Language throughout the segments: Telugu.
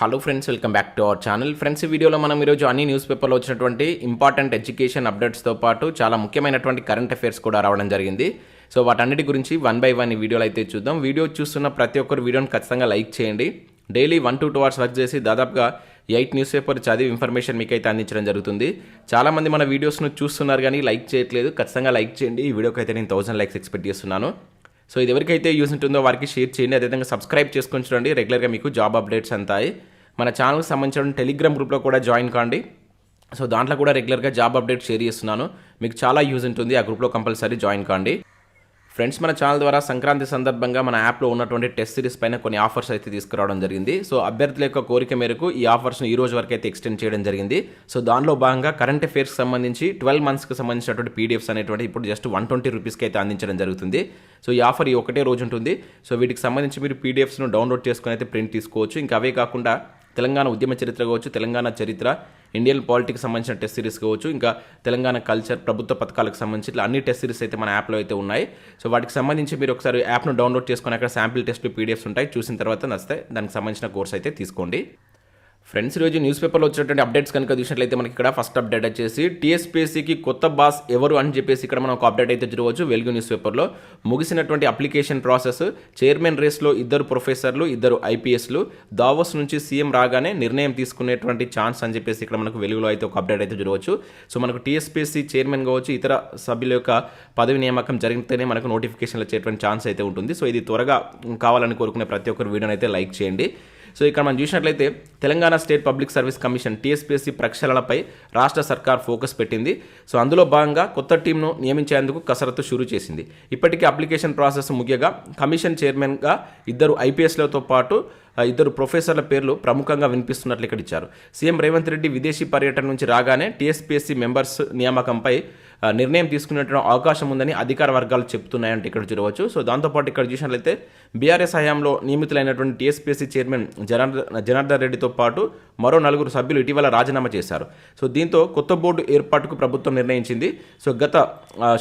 Hello friends welcome back to our channel friends ఈ వీడియోలో మనం ఈరోజు అన్ని న్యూస్ పేపర్లో వచ్చినటువంటి ఇంపార్టెంట్ ఎడ్యుకేషన్ అప్డేట్స్తో పాటు చాలా ముఖ్యమైనటువంటి కరెంట్ అఫైర్స్ కూడా రావడం జరిగింది. సో వాటన్నిటి గురించి వన్ బై వన్ ఈ వీడియోలో అయితే చూద్దాం. వీడియో చూస్తున్న ప్రతి ఒక్కరు వీడియోని ఖచ్చితంగా లైక్ చేయండి. Daily one to two hours work చేసి దాదాపుగా ఎయిట్ న్యూస్ పేపర్ చదివి ఇన్ఫర్మేషన్ మీకు అయితే అందించడం జరుగుతుంది. చాలామంది మన వీడియోస్ను చూస్తున్నారు కానీ లైక్ చేయట్లేదు. ఖచ్చితంగా లైక్ చేయండి. ఈ వీడియోకి అయితే నేను థౌసండ్ లైక్స్ ఎక్స్పెక్ట్ చేస్తున్నాను. సో ఇది ఎవరికైతే యూస్ ఉంటుందో వారికి షేర్ చేయండి. అదేవిధంగా సబ్స్క్రైబ్ చేసుకొని చూడండి. రెగ్యులర్గా మీకు జాబ్ అప్డేట్స్ అంతాయి. మన ఛానల్కి సంబంధించిన టెలిగ్రామ్ గ్రూప్లో కూడా జాయిన్ కాండి. సో దాంట్లో కూడా రెగ్యులర్గా జాబ్ అప్డేట్ షేర్ చేస్తున్నాను. మీకు చాలా యూజ్ ఉంటుంది. ఆ గ్రూప్లో కంపల్సరీ జాయిన్ కాండి. ఫ్రెండ్స్ మన ఛానల్ ద్వారా సంక్రాంతి సందర్భంగా మన యాప్లో ఉన్నటువంటి టెస్ట్ సిరీస్ పైన కొన్ని ఆఫర్స్ అయితే తీసుకురావడం జరిగింది. సో అభ్యర్థుల యొక్క కోరిక మేరకు ఈ ఆఫర్స్ను ఈ రోజు వరకు అయితే ఎక్స్టెండ్ చేయడం జరిగింది. సో దానిలో భాగంగా కరెంట్ అఫేర్స్కి సంబంధించి ట్వెల్వ్ మంత్స్కి సంబంధించినటువంటి పీడిఎఫ్స్ అనేటువంటి ఇప్పుడు జస్ట్ వన్ ట్వంటీ రూపీస్కి అయితే అందించడం జరుగుతుంది. సో ఈ ఆఫర్ ఈ ఒకటే రోజు ఉంటుంది. సో వీటికి సంబంధించి మీరు పీడిఎఫ్స్ను డౌన్లోడ్ చేసుకుని అయితే ప్రింట్ తీసుకోవచ్చు. ఇంకా అవే కాకుండా తెలంగాణ ఉద్యమ చరిత్ర కావచ్చు తెలంగాణ చరిత్ర ఇండియన్ పాలిటిక్స్ సంబంధించిన టెస్ట్ సిరీస్ కావచ్చు ఇంకా తెలంగాణ కల్చర్ ప్రభుత్వ పథకాలకు సంబంధించి ఇట్లా అన్ని టెస్ట్ సిరీస్ అయితే మన యాప్లో అయితే ఉన్నాయి. సో వాటికి సంబంధించి మీరు ఒకసారి యాప్ను డౌన్లోడ్ చేసుకొని అక్కడ శాంపిల్ టెస్ట్లు పీడిఎఫ్స్ ఉంటాయి. చూసిన తర్వాత నచ్చితే దానికి సంబంధించిన కోర్స్ అయితే తీసుకోండి. ఫ్రెండ్స్ ఈరోజు న్యూస్ పేపర్లో వచ్చినటువంటి అప్డేట్స్ కనుక చూసినట్లయితే మనకి ఇక్కడ ఫస్ట్ అప్డేట్ వచ్చేసి టీఎస్పీఎస్సీకి కొత్త బాస్ ఎవరు అని చెప్పేసి ఇక్కడ మనం ఒక అప్డేట్ అయితే చూడవచ్చు. వెలుగు న్యూస్ పేపర్లో ముగిసినటువంటి అప్లికేషన్ ప్రాసెస్ చైర్మన్ రేస్లో ఇద్దరు ప్రొఫెసర్లు ఇద్దరు ఐపీఎస్లు దావోస్ నుంచి సీఎం రాగానే నిర్ణయం తీసుకునేటువంటి ఛాన్స్ అని చెప్పేసి ఇక్కడ మనకు వెలుగులో అయితే ఒక అప్డేట్ అయితే చూడవచ్చు. సో మనకు టీఎస్పీఎస్సీ చైర్మన్ కావచ్చు ఇతర సభ్యుల యొక్క పదవి నియామకం జరిగితేనే మనకు నోటిఫికేషన్లు వచ్చేటువంటి ఛాన్స్ అయితే ఉంటుంది. సో ఇది త్వరగా కావాలని కోరుకునే ప్రతి ఒక్కరు వీడియోని అయితే లైక్ చేయండి. సో ఇక్కడ మనం చూసినట్లయితే Telangana state public service commission TSPSC ప్రక్షాళనపై రాష్ట్ర సర్కార్ ఫోకస్ పెట్టింది. సో అందులో భాగంగా కొత్త టీంను నియమించేందుకు కసరత్తు షురూ చేసింది. ఇప్పటికీ అప్లికేషన్ ప్రాసెస్ ముగియగా కమిషన్ చైర్మన్గా ఇద్దరు ఐపీఎస్లతో పాటు ఇద్దరు ప్రొఫెసర్ల పేర్లు ప్రముఖంగా వినిపిస్తున్నట్లు ఇక్కడ ఇచ్చారు. సీఎం రేవంత్ రెడ్డి విదేశీ పర్యటన నుంచి రాగానే టీఎస్పీఎస్సీ మెంబర్స్ నియామకంపై నిర్ణయం తీసుకునేటువంటి అవకాశం ఉందని అధికార వర్గాలు చెప్తున్నాయంటే ఇక్కడ చూడవచ్చు. సో దాంతోపాటు ఇక్కడ చూసినట్లయితే బీఆర్ఎస్ హయాంలో నియమితులైనటువంటి టీఎస్పీఎస్సీ చైర్మన్ జనార్దన్ జనార్దన్ రెడ్డితో పాటు మరో నలుగురు సభ్యులు ఇటీవల రాజీనామా చేశారు. సో దీంతో కొత్త బోర్డు ఏర్పాటుకు ప్రభుత్వం నిర్ణయించింది. సో గత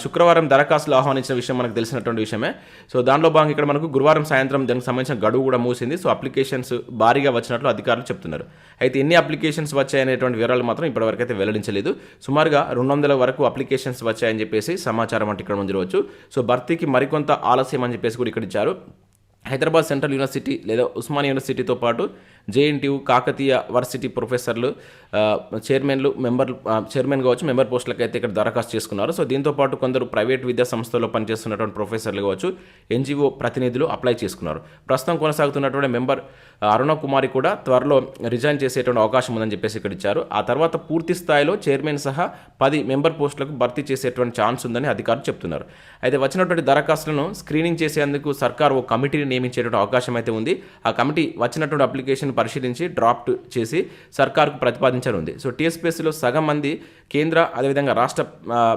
శుక్రవారం దరఖాస్తులు ఆహ్వానించిన విషయం మనకు తెలిసినటువంటి విషయమే. సో దానిలో భాగంగా ఇక్కడ మనకు గురువారం సాయంత్రం దానికి సంబంధించిన గడువు కూడా మూసింది సో అప్లికేషన్స్ భారీగా వచ్చినట్లు అధికారులు చెప్తున్నారు. అయితే ఎన్ని అప్లికేషన్స్ వచ్చాయనేటువంటి వివరాలు మాత్రం ఇప్పటివరకు అయితే వెల్లడించలేదు. సుమారుగా రెండు వందల వరకు అప్లికేషన్ అప్లికేషన్స్ వచ్చాయని చెప్పేసి సమాచారం అంటే ఇక్కడ మనం చూడవచ్చు. సో భర్తీకి మరికొంత ఆలస్యం అని చెప్పేసి కూడా ఇక్కడ ఇచ్చారు. హైదరాబాద్ సెంట్రల్ యూనివర్సిటీ లేదా ఉస్మాన్ యూనివర్సిటీతో పాటు జేఎన్టీయు కాకతీయ వర్సిటీ ప్రొఫెసర్లు చైర్మన్లు మెంబర్ చైర్మన్ కావచ్చు మెంబర్ పోస్టులకు అయితే ఇక్కడ దరఖాస్తు చేసుకున్నారు. సో దీంతో పాటు కొందరు ప్రైవేట్ విద్యా సంస్థల్లో పనిచేస్తున్నటువంటి ప్రొఫెసర్లు కావచ్చు ఎన్జిఓ ప్రతినిధులు అప్లై చేసుకున్నారు. ప్రస్తుతం కొనసాగుతున్నటువంటి మెంబర్ అరుణ కుమారి కూడా త్వరలో రిజైన్ చేసేటువంటి అవకాశం ఉందని చెప్పేసి ఇక్కడ ఇచ్చారు. ఆ తర్వాత పూర్తి స్థాయిలో చైర్మన్ సహా పది మెంబర్ పోస్టులకు భర్తీ చేసేటువంటి ఛాన్స్ ఉందని అధికారులు చెప్తున్నారు. అయితే వచ్చినటువంటి దరఖాస్తులను స్క్రీనింగ్ చేసేందుకు సర్కార్ ఓ కమిటీని నియమించేటువంటి అవకాశం అయితే ఉంది. ఆ కమిటీ వచ్చినటువంటి అప్లికేషన్ పరిశీలించి డ్రాఫ్ట్ చేసి సర్కార్కు ప్రతిపాదించనుంది. సో టీఎస్పీఎస్సీలో సగం మంది కేంద్ర అదేవిధంగా రాష్ట్ర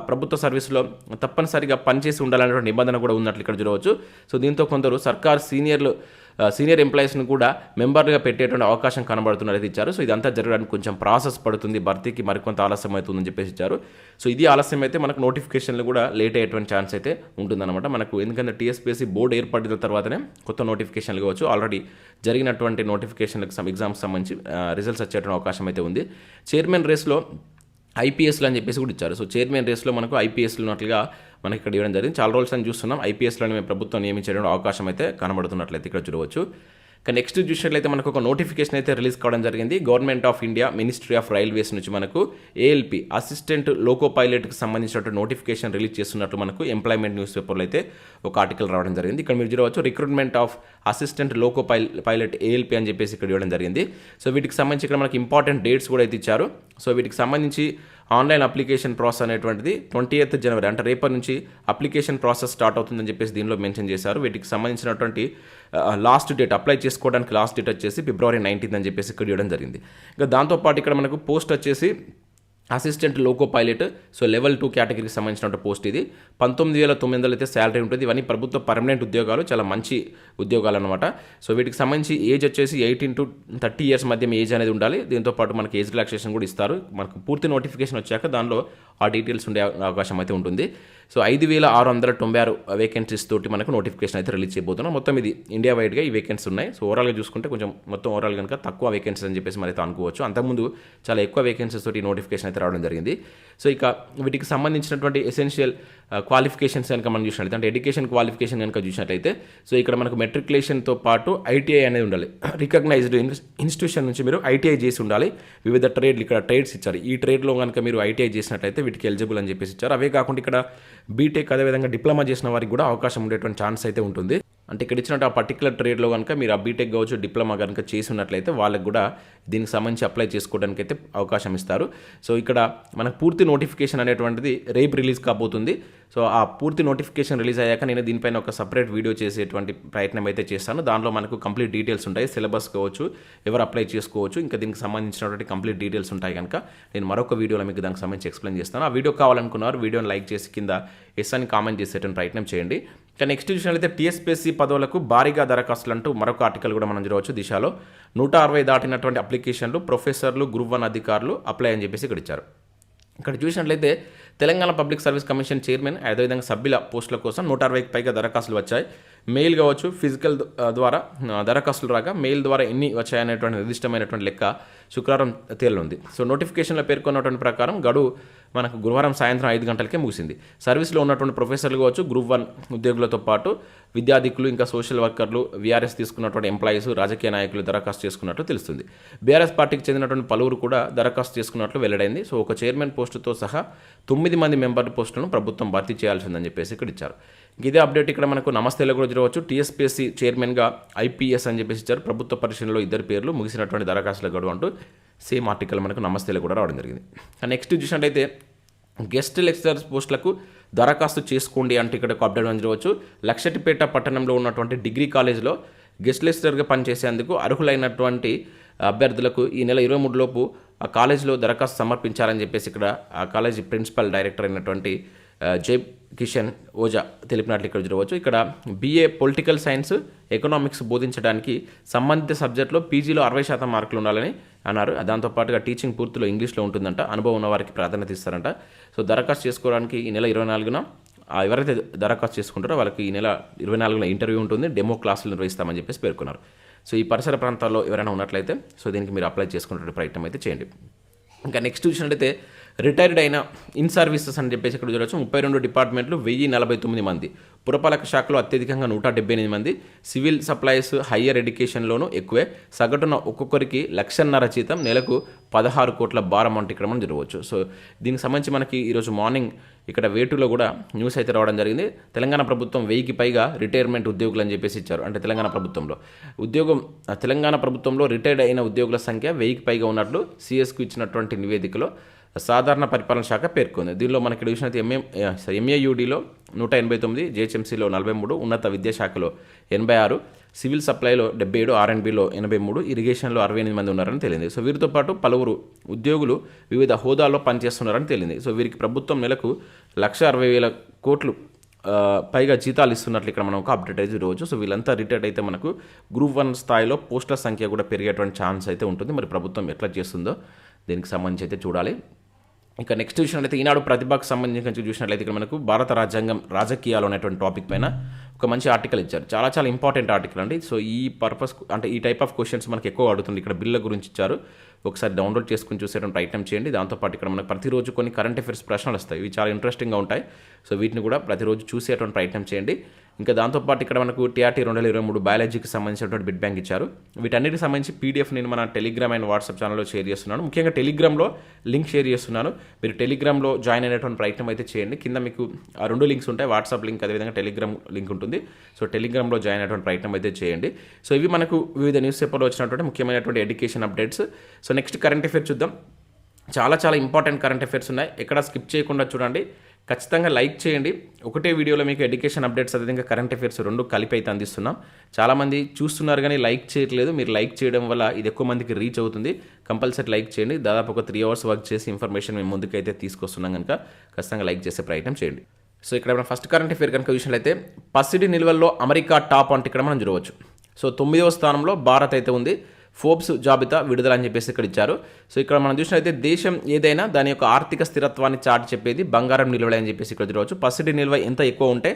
ప్రభుత్వ సర్వీసులో తప్పనిసరిగా పనిచేసి ఉండాలనే నిబంధన కూడా ఉన్నట్లు ఇక్కడ చూడవచ్చు. సో దీంతో కొందరు సర్కార్ సీనియర్లు సీనియర్ ఎంప్లాయీస్ని కూడా మెంబర్గా పెట్టేటువంటి అవకాశం కనబడుతున్నది ఇచ్చారు. సో ఇదంతా జరగడానికి కొంచెం ప్రాసెస్ పడుతుంది. భర్తీకి మరికొంత ఆలస్యం అవుతుందని చెప్పేసి ఇచ్చారు. సో ఇది ఆలస్యం అయితే మనకు నోటిఫికేషన్లు కూడా లేట్ అయ్యేటువంటి ఛాన్స్ అయితే ఉంటుందన్నమాట. మనకు ఎందుకంటే టీఎస్పీఎస్సీ బోర్డు ఏర్పడిన తర్వాతనే కొత్త నోటిఫికేషన్లు కావచ్చు. ఆల్రెడీ జరిగినటువంటి నోటిఫికేషన్లకు ఎగ్జామ్స్ సంబంధించి రిజల్ట్స్ వచ్చేటువంటి అవకాశం అయితే ఉంది. చైర్మన్ రేస్లో ఐపీఎస్లు అని చెప్పేసి కూడా ఇచ్చారు. సో చైర్మన్ రేస్లో మనకు ఐపీఎస్లు ఉన్నట్లుగా మనకి ఇక్కడ ఇవ్వడం జరిగింది. చాలా రోజులు అని చూస్తున్నాం. ఐపీఎస్లను మేము ప్రభుత్వం నియమించడం అవకాశం అయితే కనబడుతున్నట్లయితే ఇక్కడ చూడవచ్చు. ఇక నెక్స్ట్ చూసినట్లయితే మనకు ఒక నోటిఫికేషన్ అయితే రిలీజ్ కావడం జరిగింది. Government of India ministry of railways నుంచి మనకు ఏఎల్పి అసిస్టెంట్ లోకో పైలట్కి సంబంధించినటువంటి నోటిఫికేషన్ రిలీజ్ చేస్తున్నట్లు మనకు ఎంప్లాయ్మెంట్ న్యూస్ పేపర్లో అయితే ఒక ఆర్టికల్ రావడం జరిగింది. ఇక్కడ మీరు చూడవచ్చు recruitment of assistant loco pilot ALP అని చెప్పేసి ఇక్కడ ఇవ్వడం జరిగింది. సో వీటికి సంబంధించి ఇక్కడ మనకి ఇంపార్టెంట్ డేట్స్ కూడా అయితే ఇచ్చారు. సో వీటికి సంబంధించి ఆన్లైన్ అప్లికేషన్ ప్రాసెస్ అనేటువంటిది ట్వంటీ ఎయిత్ జనవరి అంటే రేపటి నుంచి అప్లికేషన్ ప్రాసెస్ స్టార్ట్ అవుతుందని చెప్పేసి దీనిలో మెన్షన్ చేశారు. వీటికి సంబంధించినటువంటి లాస్ట్ డేట్ అప్లై చేసుకోవడానికి లాస్ట్ డేట్ వచ్చేసి ఫిబ్రవరి నైన్టీన్త్ అని చెప్పేసి ఇక్కడ ఇవ్వడం జరిగింది. ఇంకా దాంతోపాటు ఇక్కడ మనకు పోస్ట్ వచ్చేసి assistant loco pilot so level two కేటగిరీకి సంబంధించిన పోస్ట్ ఇది. పంతొమ్మిది వేల తొమ్మిది వందలు అయితే శాలరీ ఉంటుంది. ఇవన్నీ ప్రభుత్వ పర్మనెంట్ ఉద్యోగాలు చాలా మంచి ఉద్యోగాలు అనమాట సో వీటికి సంబంధించి ఏజ్ వచ్చేసి ఎయిటీన్ టు థర్టీ ఇయర్స్ మధ్య ఏజ్ అనేది ఉండాలి. దీంతో పాటు మనకి ఏజ్ రిలాక్సేషన్ కూడా ఇస్తారు. మనకు పూర్తి నోటిఫికేషన్ వచ్చాక దానిలో ఆ డీటెయిల్స్ ఉండే అవకాశం అయితే ఉంటుంది. సో ఐదు వేల ఆరు వందల తొంభై ఆరు వేకెన్సీస్ తోటి మనకు నోటిఫికేషన్ అయితే రిలీజ్ చేయబోతున్నాం. మొత్తం ఇది ఇండియా వైడ్గా ఈ వేకెన్సీ ఉన్నాయి. సో ఓవరాల్గా చూసుకుంటే కొంచెం మొత్తం ఓవరాల్ కనుక తక్కువ వేకెన్సీస్ అని చెప్పేసి మరి అనుకోవచ్చు. అంతకుముందు చాలా ఎక్కువ వేకెన్సీస్ తోటి నోటిఫికేషన్ అయితే రావడం జరిగింది. సో ఇక వీటికి సంబంధించినటువంటి ఎసెన్షియల్ క్వాలిఫికేషన్స్ కనుక మనం చూసినట్లయితే అంటే ఎడ్యుకేషన్ క్వాలిఫికేషన్ కనుక చూసినట్లయితే సో ఇక్కడ మనకు మెట్రికులేషన్తో పాటు ఐటీఐ అనేది ఉండాలి. రికగ్నైజ్డ్ ఇన్స్టిట్యూషన్ నుంచి మీరు ఐటీఐ చేసి ఉండాలి. వివిధ ట్రేడ్లు ఇక్కడ ట్రేడ్స్ ఇచ్చారు. ఈ ట్రేడ్లో కనుక మీరు ఐటీఐ చేసినట్లయితే వీటికి ఎలిజిబుల్ అని చెప్పేసి ఇచ్చారు. అవే కాకుండా ఇక్కడ బీటెక్ అదేవిధంగా డిప్లొమా చేసిన వారికి కూడా అవకాశం ఉండేటువంటి ఛాన్స్ అయితే ఉంటుంది. అంటే ఇక్కడ ఇచ్చినట్టు ఆ పర్టికులర్ ట్రేడ్లో కనుక మీరు ఆ బీటెక్ కావచ్చు డిప్లొమా కనుక చేసి ఉన్నట్లయితే వాళ్ళకి కూడా దీనికి సంబంధించి అప్లై చేసుకోవడానికి అయితే అవకాశం ఇస్తారు. సో ఇక్కడ మనకు పూర్తి నోటిఫికేషన్ అనేటువంటిది రేపు రిలీజ్ కాబోతుంది. సో ఆ పూర్తి నోటిఫికేషన్ రిలీజ్ అయ్యాక నేను దీనిపైన ఒక సపరేట్ వీడియో చేసేటువంటి ప్రయత్నం అయితే చేస్తాను. దానిలో మనకు కంప్లీట్ డీటెయిల్స్ ఉంటాయి. సిలబస్ కావచ్చు ఎవరు అప్లై చేసుకోవచ్చు ఇంకా దీనికి సంబంధించినటువంటి కంప్లీట్ డీటెయిల్స్ ఉంటాయి కనుక నేను మరొక వీడియోలో మీకు దానికి సంబంధించి ఎక్స్ప్లెయిన్ చేస్తాను. ఆ వీడియో కావాలనుకున్నారు వీడియోని లైక్ చేసి కింద ఎస్ అని కామెంట్ చేసేటువంటి ప్రయత్నం చేయండి. ఇక నెక్స్ట్ చూసినట్లయితే టీఎస్పీఎస్సీ పదవులకు భారీగా దరఖాస్తులు అంటూ మరొక ఆర్టికల్ కూడా మనం చూడవచ్చు దిశలో. నూట అరవై దాటినటువంటి అప్లికేషన్లు ప్రొఫెసర్లు గ్రూప్ వన్ అధికారులు అప్లై అని చెప్పేసి ఇక్కడ ఇచ్చారు. ఇక్కడ చూసినట్లయితే Telangana public service commission chairman అదేవిధంగా సభ్యుల పోస్టుల కోసం నూట అరవైకి పైగా దరఖాస్తులు వచ్చాయి. మెయిల్ కావచ్చు ఫిజికల్ ద్వారా దరఖాస్తులు రాగా మెయిల్ ద్వారా ఎన్ని వచ్చాయనేటువంటి నిర్దిష్టమైనటువంటి లెక్క శుక్రవారం తేలనుంది సో నోటిఫికేషన్లో పేర్కొన్నటువంటి ప్రకారం గడువు మనకు గురువారం సాయంత్రం ఐదు గంటలకే ముగిసింది. సర్వీస్లో ఉన్నటువంటి ప్రొఫెసర్లు కావచ్చు గ్రూప్ వన్ ఉద్యోగులతో పాటు విద్యార్థికులు ఇంకా సోషల్ వర్కర్లు వీఆర్ఎస్ తీసుకున్నటువంటి ఎంప్లాయీస్ రాజకీయ నాయకులు దరఖాస్తు చేసుకున్నట్లు తెలుస్తుంది. బీఆర్ఎస్ పార్టీకి చెందినటువంటి పలువురు కూడా దరఖాస్తు చేసుకున్నట్లు వెల్లడైంది. సో ఒక చైర్మన్ పోస్టుతో సహా తొమ్మిది మంది మెంబర్ పోస్టులను ప్రభుత్వం భర్తీ చేయాల్సిందని చెప్పేసి ఇక్కడ ఇచ్చారు. ఇదే అప్డేట్ ఇక్కడ మనకు నమస్తేలో కూడా చూడవచ్చు. టీఎస్పీఎస్సీ చైర్మన్గా ఐపీఎస్ అని చెప్పేసి ఇచ్చారు. ప్రభుత్వ పరిశీలనలో ఇద్దరు పేర్లు ముగిసినటువంటి దరఖాస్తుల గడువు అంటూ సేమ్ ఆర్టికల్ మనకు నమస్తేలో కూడా రావడం జరిగింది. నెక్స్ట్ చూసినట్టయితే గెస్ట్ లెక్చరర్స్ పోస్టులకు దరఖాస్తు చేసుకోండి అంటే ఇక్కడ ఒక అప్డేట్ అందించవచ్చు లక్షటిపేట పట్టణంలో ఉన్నటువంటి డిగ్రీ కాలేజ్లో గెస్ట్ లెక్చరర్గా పనిచేసేందుకు అర్హులైనటువంటి అభ్యర్థులకు ఈ నెల ఇరవై మూడు లోపు ఆ కాలేజీలో దరఖాస్తు సమర్పించాలని చెప్పేసి ఇక్కడ ఆ కాలేజీ ప్రిన్సిపల్ డైరెక్టర్ అయినటువంటి జై కిషన్ ఓజా తెలిపినట్లు ఇక్కడ చూడవచ్చు. ఇక్కడ బీఏ పొలిటికల్ సైన్స్ ఎకనామిక్స్ బోధించడానికి సంబంధిత సబ్జెక్టులో పీజీలో అరవై శాతం మార్కులు ఉండాలని అన్నారు. దాంతోపాటుగా టీచింగ్ పూర్తిలో ఇంగ్లీష్లో ఉంటుందంట. అనుభవం ఉన్న వారికి ప్రాధాన్యత ఇస్తారంట. సో దరఖాస్తు చేసుకోవడానికి ఈ నెల ఇరవై నాలుగున ఎవరైతే దరఖాస్తు చేసుకుంటారో వాళ్ళకి ఈ నెల ఇరవై నాలుగున ఇంటర్వ్యూ ఉంటుంది. డెమో క్లాసులు నిర్వహిస్తామని చెప్పేసి పేర్కొన్నారు. సో ఈ పరిసర ప్రాంతాల్లో ఎవరైనా ఉన్నట్లయితే సో దీనికి మీరు అప్లై చేసుకునే ప్రయత్నం అయితే చేయండి. ఇంకా నెక్స్ట్ చూసినట్లయితే రిటైర్డ్ అయిన ఇన్ సర్వీసెస్ అని చెప్పేసి ఇక్కడ చూడవచ్చు ముప్పై రెండు డిపార్ట్మెంట్లు వెయ్యి నలభై తొమ్మిది మంది. పురపాలక శాఖలో అత్యధికంగా నూట డెబ్బై ఎనిమిది మంది. సివిల్ సప్లైస్ హయ్యర్ ఎడ్యుకేషన్లోనూ ఎక్కువే. సగటున ఒక్కొక్కరికి లక్షన్నర జీతం నెలకు పదహారు కోట్ల భారం అంటే ఇక్కడ మనం చూడవచ్చు సో దీనికి సంబంధించి మనకి ఈరోజు మార్నింగ్ ఇక్కడ వేటులో కూడా న్యూస్ అయితే రావడం జరిగింది. తెలంగాణ ప్రభుత్వం వెయ్యికి పైగా రిటైర్మెంట్ ఉద్యోగులు అని చెప్పేసి ఇచ్చారు. అంటే తెలంగాణ ప్రభుత్వంలో. ఉద్యోగం తెలంగాణ ప్రభుత్వంలో రిటైర్డ్ అయిన ఉద్యోగుల సంఖ్య వెయ్యికి పైగా ఉన్నట్లు సిఎస్కు ఇచ్చినటువంటి నివేదికలో సాధారణ పరిపాలన శాఖ పేర్కొంది. దీనిలో మనకి అయితే ఎంఏ ఎంఏయుడిలో నూట ఎనభై తొమ్మిది జిహెచ్ఎంసీలో నలభై మూడు ఉన్నత విద్యాశాఖలో ఎనభై ఆరు సివిల్ సప్లైలో డెబ్బై ఏడు ఆర్ఎండ్బిలో ఎనభై మూడు ఇరిగేషన్లో అరవై ఎనిమిది మంది ఉన్నారని తేలింది సో వీరితో పాటు పలువురు ఉద్యోగులు వివిధ హోదాల్లో పనిచేస్తున్నారని తేలింది సో వీరికి ప్రభుత్వం నెలకు లక్ష అరవై వేల కోట్లు పైగా జీతాలు ఇస్తున్నట్లు ఇక్కడ మనం ఒక అప్డేట్ అయితే రోజు సో వీళ్ళంతా రిటైర్డ్ అయితే మనకు గ్రూప్ వన్ స్థాయిలో పోస్టుల సంఖ్య కూడా పెరిగేటువంటి ఛాన్స్ అయితే ఉంటుంది. మరి ప్రభుత్వం ఎట్లా చేస్తుందో దీనికి సంబంధించి అయితే చూడాలి. ఇక నెక్స్ట్ చూసినట్లయితే ఈనాడు ప్రతిభకు సంబంధించి చూసినట్లయితే ఇక్కడ మనకు భారత రాజ్యాంగం రాజకీయాలు అనేటువంటి టాపిక్ పైన ఒక మంచి ఆర్టికల్ ఇచ్చారు. చాలా చాలా ఇంపార్టెంట్ ఆర్టికల్ అండి. సో ఈ పర్పస్ అంటే ఈ టైప్ ఆఫ్ క్వశ్చన్స్ మనకి ఎక్కువ అడుగుతుంది. ఇక్కడ బిల్ల గురించి ఇచ్చారు. ఒకసారి డౌన్లోడ్ చేసుకుని చూసేటువంటి ప్రయత్నం చేయండి. దాంతోపాటు ఇక్కడ మనకు ప్రతిరోజు కొన్ని కరెంట్ అఫేర్స్ ప్రశ్నలు వస్తాయి. ఇవి చాలా ఇంట్రెస్టింగ్గా ఉంటాయి. సో వీటిని కూడా ప్రతిరోజు చూసేటువంటి ప్రయత్నం చేయండి. ఇంకా దాంతోపాటు ఇక్కడ మనకు టీఆర్టీ రెండు వేల ఇరవై మూడు బయాలజీకి సంబంధించినటువంటి బిడ్ బ్యాంక్ ఇచ్చారు. వీటన్నిటికి సంబంధించి పీడిఎఫ్ నేను మన టెలిగ్రామ్ అండ్ వాట్సాప్ ఛానల్లో షేర్ చేస్తున్నాను. ముఖ్యంగా టెలిగ్రామ్లో లింక్ షేర్ చేస్తున్నాను. మీరు టెలిగ్రామ్లో జాయిన్ అయినటువంటి ప్రయత్నం అయితే చేయండి. కింద మీకు ఆ రెండు లింక్స్ ఉంటాయి. వాట్సాప్ లింక్ అదేవిధంగా టెలిగ్రామ్ లింక్ ఉంటుంది. సో టెలిగ్రామ్లో జాయిన్ అయినటువంటి ప్రయత్నం అయితే చేయండి. సో ఇవి మనకు వివిధ న్యూస్ పేపర్లో వచ్చినటువంటి ముఖ్యమైనటువంటి education updates. So next current affairs చూద్దాం. చాలా చాలా ఇంపార్టెంట్ కరెంట్ అఫేర్స్ ఉన్నాయి. ఎక్కడ స్కిప్ చేయకుండా చూడండి. ఖచ్చితంగా లైక్ చేయండి. ఒకటే వీడియోలో మీకు ఎడ్యుకేషన్ అప్డేట్స్ అదేవిధంగా కరెంట్ అఫైర్స్ రెండు కలిపి అయితే అందిస్తున్నాం. చాలామంది చూస్తున్నారు కానీ లైక్ చేయట్లేదు. మీరు లైక్ చేయడం వల్ల ఇది ఎక్కువ మందికి రీచ్ అవుతుంది. కంపల్సరీ లైక్ చేయండి. దాదాపు ఒక త్రీ అవర్స్ వర్క్ చేసి ఇన్ఫర్మేషన్ మేము ముందుకైతే తీసుకొస్తున్నాం కనుక ఖచ్చితంగా లైక్ చేసే ప్రయత్నం చేయండి. సో ఇక్కడ మనం ఫస్ట్ కరెంట్ అఫేర్ కనుక చూసినట్లయితే పసిడి నిల్వల్లో అమెరికా టాప్ అంటే ఇక్కడ మనం చూడవచ్చు. సో తొమ్మిదవ స్థానంలో భారత్ అయితే ఉంది. ఫోర్బ్స్ జాబితా విడుదల అని చెప్పేసి ఇక్కడ ఇచ్చారు. సో ఇక్కడ మనం చూసినట్లయితే దేశం ఏదైనా దాని యొక్క ఆర్థిక స్థిరత్వాన్ని చాటి చెప్పేది బంగారం నిల్వలే అని చెప్పేసి ఇక్కడ చూడవచ్చు. పసిడి నిల్వ ఎంత ఎక్కువ ఉంటే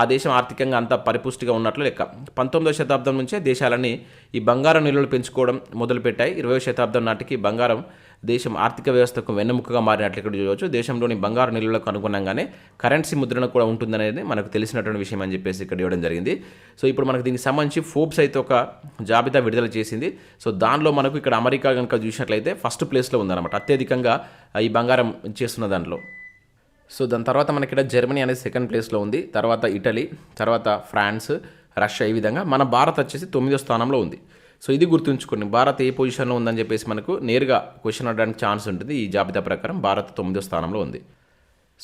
ఆ దేశం ఆర్థికంగా అంత పరిపుష్టిగా ఉన్నట్లు లెక్క. పంతొమ్మిదవ శతాబ్దం నుంచే దేశాలన్నీ ఈ బంగారం నిల్వలు పెంచుకోవడం మొదలుపెట్టాయి. ఇరవై శతాబ్దం నాటికి బంగారం దేశం ఆర్థిక వ్యవస్థకు వెన్నెముకగా మారినట్లు ఇక్కడ చూడవచ్చు. దేశంలోని బంగారు నిల్వలకు అనుగుణంగానే కరెన్సీ ముద్రణ కూడా ఉంటుందనేది మనకు తెలిసినటువంటి విషయం అని చెప్పేసి ఇక్కడ ఇవ్వడం జరిగింది. సో ఇప్పుడు మనకు దీనికి సంబంధించి ఫోర్బ్స్ అయితే ఒక జాబితా విడుదల చేసింది. సో దానిలో మనకు ఇక్కడ అమెరికా కనుక చూసినట్లయితే ఫస్ట్ ప్లేస్లో ఉందన్నమాట. అత్యధికంగా ఈ బంగారం చేస్తున్న దాంట్లో సో దాని తర్వాత మనకి ఇక్కడ జర్మనీ అనేది సెకండ్ ప్లేస్లో ఉంది. తర్వాత ఇటలీ తర్వాత ఫ్రాన్స్ రష్యా ఈ విధంగా. మన భారత్ వచ్చేసి తొమ్మిదో స్థానంలో ఉంది. సో ఇది గుర్తుంచుకోండి. భారత్ ఏ పొజిషన్లో ఉందని చెప్పేసి మనకు నేరుగా క్వశ్చన్ అడడానికి ఛాన్స్ ఉంటుంది. ఈ జాబితా ప్రకారం భారత్ తొమ్మిదో స్థానంలో ఉంది.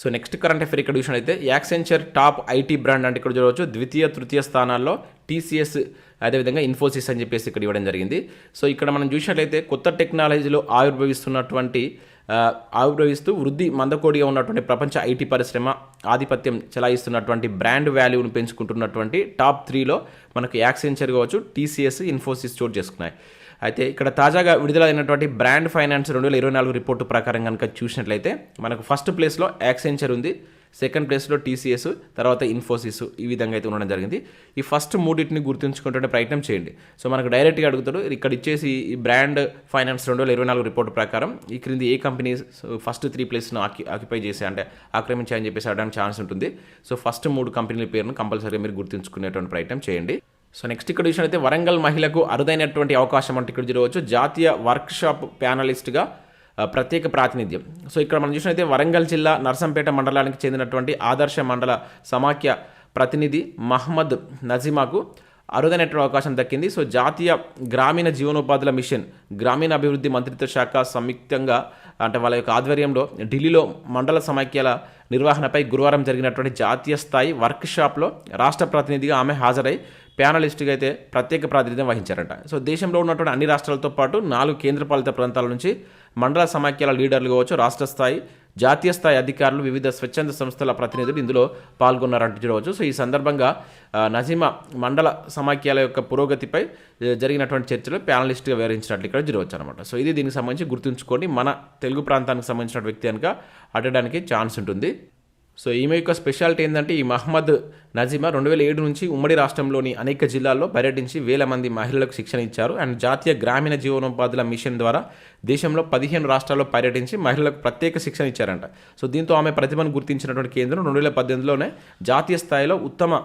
సో నెక్స్ట్ కరెంట్ అఫేర్ ఇక్కడ చూసినట్లయితే యాక్సెంచర్ టాప్ ఐటీ బ్రాండ్ అంటే ఇక్కడ చూడవచ్చు. ద్వితీయ తృతీయ స్థానాల్లో టీసీఎస్ అదేవిధంగా ఇన్ఫోసిస్ అని చెప్పేసి ఇక్కడ ఇవ్వడం జరిగింది. సో ఇక్కడ మనం చూసినట్లయితే కొత్త టెక్నాలజీలో ఆవిర్భవిస్తున్నటువంటి ఆవిర్భవిస్తూ వృద్ధి మందకోడిగా ఉన్నటువంటి ప్రపంచ ఐటీ పరిశ్రమ ఆధిపత్యం చెలాయిస్తున్నటువంటి బ్రాండ్ వాల్యూను పెంచుకుంటున్నటువంటి టాప్ త్రీలో మనకు యాక్సెంచర్ కావచ్చు టీసీఎస్ ఇన్ఫోసిస్ చోటు చేసుకున్నాయి. అయితే ఇక్కడ తాజాగా విడుదలైనటువంటి బ్రాండ్ ఫైనాన్స్ రెండు వేల ఇరవై నాలుగు రిపోర్టు ప్రకారం కనుక చూసినట్లయితే మనకు ఫస్ట్ ప్లేస్లో యాక్సెంచర్ ఉంది సెకండ్ ప్లేస్లో టీసీఎస్ తర్వాత ఇన్ఫోసిస్ ఈ విధంగా అయితే ఉండడం జరిగింది. ఈ ఫస్ట్ మూడింటిని గుర్తుంచుకుంటుంటే ప్రయత్నం చేయండి. సో మనకు డైరెక్ట్గా అడుగుతాడు ఇక్కడ ఇచ్చేసి ఈ బ్రాండ్ ఫైనాన్స్ రెండు వేల ఇరవై నాలుగు రిపోర్ట్ ప్రకారం ఈ క్రింది ఏ కంపెనీ ఫస్ట్ త్రీ ప్లేస్ను ఆక్యుపై చేసే అంటే ఆక్రమించాయని చెప్పేసి అడడానికి ఛాన్స్ ఉంటుంది. సో ఫస్ట్ మూడు కంపెనీల పేరును కంపల్సరీగా మీరు గుర్తుంచుకునేటువంటి ప్రయత్నం చేయండి. సో నెక్స్ట్ ఇక్కడ విషయం అయితే వరంగల్ మహిళకు అరుదైనటువంటి అవకాశం అంటే ఇక్కడ చూడవచ్చు. జాతీయ వర్క్షాప్ ప్యానలిస్ట్గా ప్రత్యేక ప్రాతినిధ్యం. సో ఇక్కడ మనం చూసినట్టయితే వరంగల్ జిల్లా నర్సంపేట మండలానికి చెందినటువంటి ఆదర్శ మండల సమాఖ్య ప్రతినిధి మహమ్మద్ నజీమాకు అరుదైనటువంటి అవకాశం దక్కింది. సో జాతీయ గ్రామీణ జీవనోపాధుల మిషన్ గ్రామీణ అభివృద్ధి మంత్రిత్వ శాఖ సంయుక్తంగా అంటే వాళ్ళ యొక్క ఆధ్వర్యంలో ఢిల్లీలో మండల సమాఖ్యల నిర్వహణపై గురువారం జరిగినటువంటి జాతీయ స్థాయి వర్క్షాప్లో రాష్ట్ర ప్రతినిధిగా ఆమె హాజరై ప్యానలిస్ట్గా అయితే ప్రత్యేక ప్రాతినిధ్యం వహించారట. సో దేశంలో ఉన్నటువంటి అన్ని రాష్ట్రాలతో పాటు నాలుగు కేంద్రపాలిత ప్రాంతాల నుంచి మండల సమాఖ్యల లీడర్లు కావచ్చు రాష్ట్ర స్థాయి జాతీయ స్థాయి అధికారులు వివిధ స్వచ్ఛంద సంస్థల ప్రతినిధులు ఇందులో పాల్గొన్నారంటూ చూడవచ్చు సో ఈ సందర్భంగా నజీమా మండల సమాఖ్యల యొక్క పురోగతిపై జరిగినటువంటి చర్చలో ప్యానలిస్ట్గా వివరించినట్లు ఇక్కడ చూడవచ్చు అనమాట సో ఇది దీనికి సంబంధించి గుర్తుంచుకోండి. మన తెలుగు ప్రాంతానికి సంబంధించిన వ్యక్తి కనుక అడగడానికి ఛాన్స్ ఉంటుంది. సో ఈమె యొక్క స్పెషాలిటీ ఏంటంటే ఈ మహమ్మద్ నజీమా రెండు వేల ఏడు నుంచి ఉమ్మడి రాష్ట్రంలోని అనేక జిల్లాల్లో పర్యటించి వేల మంది మహిళలకు శిక్షణ ఇచ్చారు. అండ్ జాతీయ గ్రామీణ జీవనోపాధుల మిషన్ ద్వారా దేశంలో పదిహేను రాష్ట్రాల్లో పర్యటించి మహిళలకు ప్రత్యేక శిక్షణ ఇచ్చారంట. సో దీంతో ఆమె ప్రతిభను గుర్తించినటువంటి కేంద్రం రెండు వేల పద్దెనిమిదిలోనే జాతీయ స్థాయిలో ఉత్తమ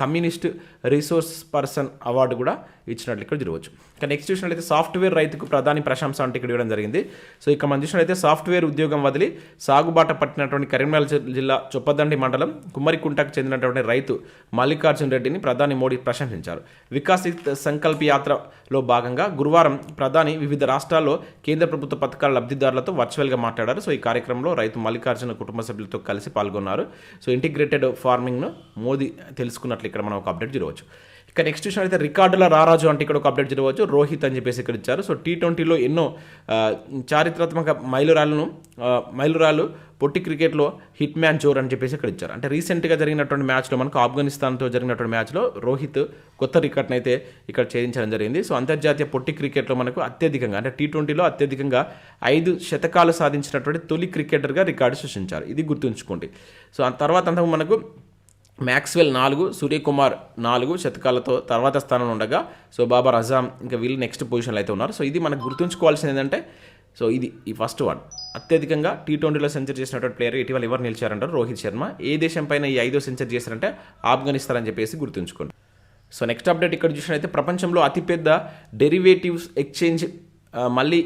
కమ్యూనిస్ట్ రిసోర్స్ పర్సన్ అవార్డు కూడా ఇచ్చినట్లు ఇక్కడ చూడవచ్చు ఇక నెక్స్ట్ చూసినట్లయితే సాఫ్ట్వేర్ రైతుకు ప్రధాని ప్రశంస అంటే ఇక్కడ ఇవ్వడం జరిగింది. సో ఇక మనం చూసినట్లయితే సాఫ్ట్వేర్ ఉద్యోగం వదిలి సాగుబాట పట్టినటువంటి కరీంనగర్ జిల్లా చొప్పదండి మండలం కుమ్మరికుంటకు చెందినటువంటి రైతు రైతు మల్లికార్జున్ రెడ్డిని ప్రధాని మోడీ ప్రశంసించారు. వికాసిత్ సంకల్ప యాత్రలో భాగంగా గురువారం ప్రధాని వివిధ రాష్ట్రాల్లో కేంద్ర ప్రభుత్వ పథకాల లబ్ధిదారులతో వర్చువల్గా మాట్లాడారు. సో ఈ కార్యక్రమంలో రైతు మల్లికార్జున కుటుంబ సభ్యులతో కలిసి పాల్గొన్నారు. సో ఇంటిగ్రేటెడ్ ఫార్మింగ్ను మోదీ తెలుసుకున్నట్లు ఇక్కడ మనం ఒక అప్డేట్ చూడవచ్చు. ఇక నెక్స్ట్ విషయం అయితే రికార్డుల రారాజు అంటే ఇక్కడ ఒక అప్డేట్ చదవచ్చు రోహిత్ అని చెప్పేసి ఇక్కడ ఇచ్చారు. సో టీ ట్వంటీలో ఎన్నో చారిత్రాత్మక మైలురాళ్ళను మైలురాలు పొట్టి క్రికెట్లో హిట్ మ్యాన్ జోర్ అని చెప్పేసి ఇక్కడ ఇచ్చారు. అంటే రీసెంట్గా జరిగినటువంటి మ్యాచ్లో మనకు ఆఫ్ఘనిస్తాన్తో జరిగినటువంటి మ్యాచ్లో రోహిత్ కొత్త రికార్డ్ని అయితే ఇక్కడ ఛేదించడం జరిగింది. సో అంతర్జాతీయ పొట్టి క్రికెట్లో మనకు అత్యధికంగా అంటే టీ ట్వంటీలో అత్యధికంగా ఐదు శతకాలు సాధించినటువంటి తొలి క్రికెటర్గా రికార్డు సృష్టించారు. ఇది గుర్తుంచుకోండి. సో ఆ తర్వాత అంతకు మనకు మ్యాక్స్వెల్ నాలుగు సూర్యకుమార్ నాలుగు శతకాలతో తర్వాత స్థానంలో ఉండగా సో బాబర్ అజాం ఇంకా వీళ్ళు నెక్స్ట్ పొజిషన్లో అయితే ఉన్నారు. సో ఇది మనకు గుర్తుంచుకోవాల్సింది ఏంటంటే సో ఇది ఈ ఫస్ట్ వన్. అత్యధికంగా టీ ట్వంటీలో సెంచరీ చేసినటువంటి ప్లేయర్ ఇటీవల ఎవరు నిలిచారంటారు? రోహిత్ శర్మ. ఏ దేశం పైన ఈ ఐదో సెంచరీ చేశారంటే ఆఫ్ఘనిస్తాన్ అని చెప్పేసి గుర్తుంచుకోండి. సో నెక్స్ట్ అప్డేట్ ఇక్కడ చూసినట్లయితే ప్రపంచంలో అతిపెద్ద డెరివేటివ్స్ ఎక్స్చేంజ్ మళ్ళీ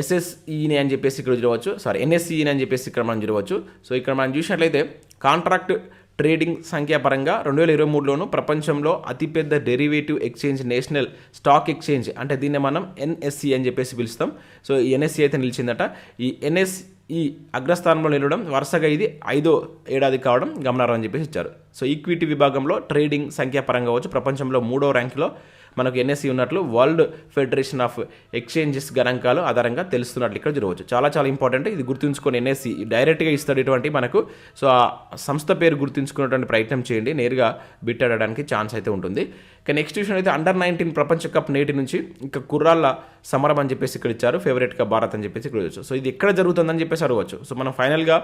ఎస్ఎస్ఈని అని చెప్పేసి ఇక్కడ చూడవచ్చు. సారీ ఎన్ఎస్ఈని అని చెప్పేసి ఇక్కడ మనం చూడవచ్చు. సో ఇక్కడ మనం చూసినట్లయితే కాంట్రాక్ట్ ట్రేడింగ్ సంఖ్యాపరంగా రెండు వేల ఇరవై మూడులోను ప్రపంచంలో అతిపెద్ద derivative exchange national stock exchange అంటే దీన్ని మనం ఎన్ఎస్సి అని చెప్పేసి పిలుస్తాం. సో ఈ ఎన్ఎస్సి అయితే నిలిచిందట. ఈ ఎన్ఎస్ఈ అగ్రస్థానంలో నిలవడం వరుసగా ఇది ఐదో ఏడాది కావడం గమనార్హం అని చెప్పేసి ఇచ్చారు. సో ఈక్విటీ విభాగంలో ట్రేడింగ్ సంఖ్యాపరంగా వచ్చి ప్రపంచంలో మూడో ర్యాంకులో మనకు ఎన్ఎస్సీ ఉన్నట్లు వరల్డ్ ఫెడరేషన్ ఆఫ్ ఎక్స్చేంజెస్ గణాంకాలు ఆధారంగా తెలుస్తున్నట్లు ఇక్కడ చూడవచ్చు చాలా చాలా ఇంపార్టెంట్. ఇది గుర్తుంచుకొని ఎన్ఎస్సీ డైరెక్ట్గా ఇస్తాడు ఇటువంటి మనకు సో ఆ సంస్థ పేరు గుర్తుంచుకునేటువంటి ప్రయత్నం చేయండి. నేరుగా బిట్ ఆడడానికి ఛాన్స్ అయితే ఉంటుంది. ఇక నెక్స్ట్ విషయం అయితే అండర్ నైన్టీన్ ప్రపంచ కప్ నేటి నుంచి ఇంకా కుర్రాళ్ళ సమరం అని చెప్పేసి ఇక్కడ ఇచ్చారు. ఫేవరెట్గా భారత్ అని చెప్పేసి ఇక్కడ చూడవచ్చు సో ఇది ఎక్కడ జరుగుతుందని చెప్పేసి అడగవచ్చు. సో మనం ఫైనల్గా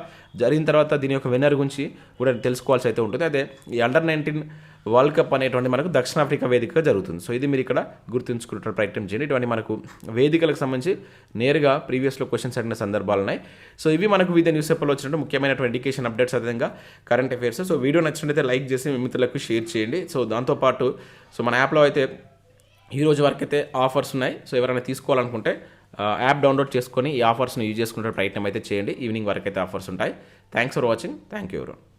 జరిగిన తర్వాత దీని యొక్క విన్నర్ గురించి కూడా తెలుసుకోవాల్సి అయితే ఉంటుంది. అదే ఈ అండర్ నైన్టీన్ వరల్డ్ కప్ అనేటువంటి మనకు దక్షిణాఫ్రికా వేదికగా జరుగుతుంది. సో ఇది మీరు ఇక్కడ గుర్తుంచుకునే ప్రయత్నం చేయండి. ఇటువంటి మనకు వేదికలకు సంబంధించి నేరుగా ప్రీవియస్లో క్వశ్చన్స్ అడిగిన సందర్భాలు ఉన్నాయి. సో ఇవి మనకు వివిధ న్యూస్ పేపర్లో వచ్చినట్టు ముఖ్యమైనటువంటి ఎడ్యుకేషన్ అప్డేట్స్ అదేవిధంగా కరెంట్ అఫైర్స్ సో వీడియో నచ్చినట్లయితే లైక్ చేసి మీ మిత్రులకు షేర్ చేయండి. సో దాంతోపాటు సో మన యాప్లో అయితే ఈ రోజు వరకు అయితే ఆఫర్స్ ఉన్నాయి. సో ఎవరైనా తీసుకోవాలనుకుంటే యాప్ డౌన్లోడ్ చేసుకొని ఈ ఆఫర్స్ని యూజ్ చేసుకునే ప్రయత్నం అయితే చేయండి. ఈవినింగ్ వరకు అయితే ఆఫర్స్ ఉంటాయి. Thanks for watching thank you ఎవరు